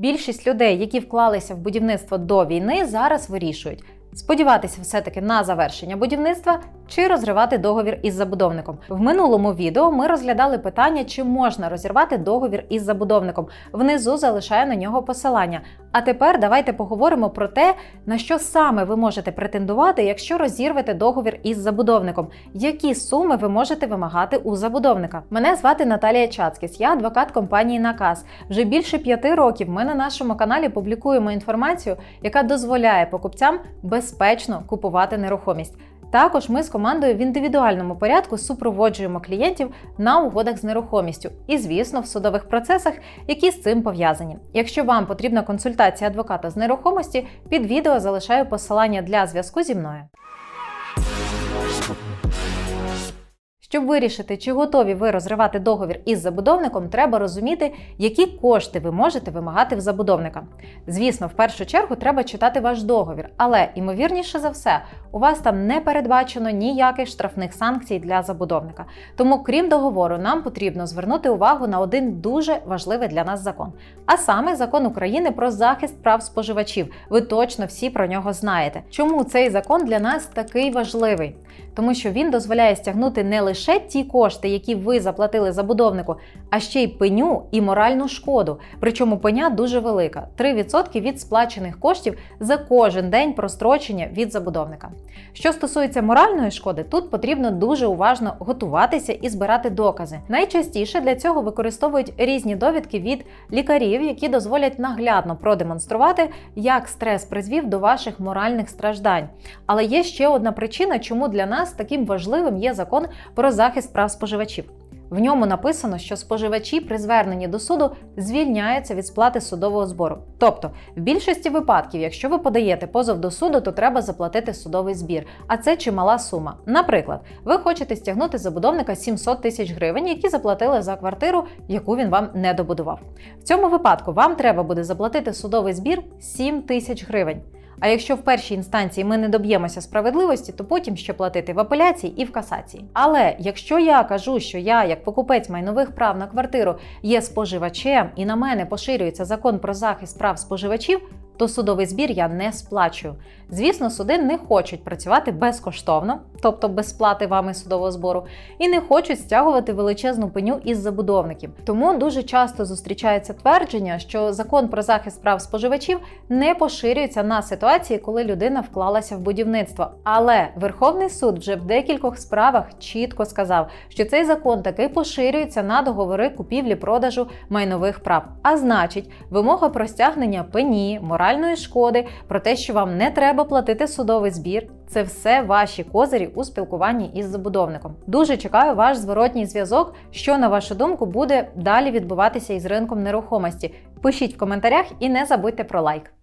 Більшість людей, які вклалися в будівництво до війни, зараз вирішують. Сподіватися все-таки на завершення будівництва чи розривати договір із забудовником. В минулому відео ми розглядали питання, чи можна розірвати договір із забудовником. Внизу залишаю на нього посилання. А тепер давайте поговоримо про те, на що саме ви можете претендувати, якщо розірвете договір із забудовником. Які суми ви можете вимагати у забудовника? Мене звати Наталія Чацкіс, я адвокат компанії Наказ. Вже більше п'яти років ми на нашому каналі публікуємо інформацію, яка дозволяє покупцям безпечно купувати нерухомість. Також ми з командою в індивідуальному порядку супроводжуємо клієнтів на угодах з нерухомістю і, звісно, в судових процесах, які з цим пов'язані. Якщо вам потрібна консультація адвоката з нерухомості, під відео залишаю посилання для зв'язку зі мною. Щоб вирішити, чи готові ви розривати договір із забудовником, треба розуміти, які кошти ви можете вимагати в забудовника. Звісно, в першу чергу треба читати ваш договір, але ймовірніше за все, у вас там не передбачено ніяких штрафних санкцій для забудовника. Тому, крім договору, нам потрібно звернути увагу на один дуже важливий для нас закон, а саме закон України про захист прав споживачів. Ви точно всі про нього знаєте. Чому цей закон для нас такий важливий? Тому що він дозволяє стягнути не лише ті кошти, які ви заплатили забудовнику, а ще й пеню і моральну шкоду. Причому пеня дуже велика 3% від сплачених коштів за кожен день прострочення від забудовника. Що стосується моральної шкоди, тут потрібно дуже уважно готуватися і збирати докази. Найчастіше для цього використовують різні довідки від лікарів, які дозволять наглядно продемонструвати, як стрес призвів до ваших моральних страждань. Але є ще одна причина, чому для нас таким важливим є закон про захист прав споживачів. В ньому написано, що споживачі при зверненні до суду звільняються від сплати судового збору. Тобто, в більшості випадків, якщо ви подаєте позов до суду, то треба заплатити судовий збір, а це чимала сума. Наприклад, ви хочете стягнути забудовника 700 тисяч гривень, які заплатили за квартиру, яку він вам не добудував. В цьому випадку вам треба буде заплатити судовий збір 7 тисяч гривень. А якщо в першій інстанції ми не доб'ємося справедливості, то потім ще платити в апеляції і в касації. Але якщо я кажу, що я, як покупець майнових прав на квартиру, є споживачем і на мене поширюється закон про захист прав споживачів, то судовий збір я не сплачую. Звісно, суди не хочуть працювати безкоштовно, тобто без сплати вами судового збору, і не хочуть стягувати величезну пеню із забудовників. Тому дуже часто зустрічається твердження, що закон про захист прав споживачів не поширюється на ситуації, коли людина вклалася в будівництво. Але Верховний суд вже в декількох справах чітко сказав, що цей закон таки поширюється на договори купівлі-продажу майнових прав. А значить, вимога про стягнення пені, моральної шкоди, про те, що вам не треба платити судовий збір. Це все ваші козирі у спілкуванні із забудовником. Дуже чекаю ваш зворотній зв'язок, що на вашу думку буде далі відбуватися із ринком нерухомості. Пишіть в коментарях і не забудьте про лайк.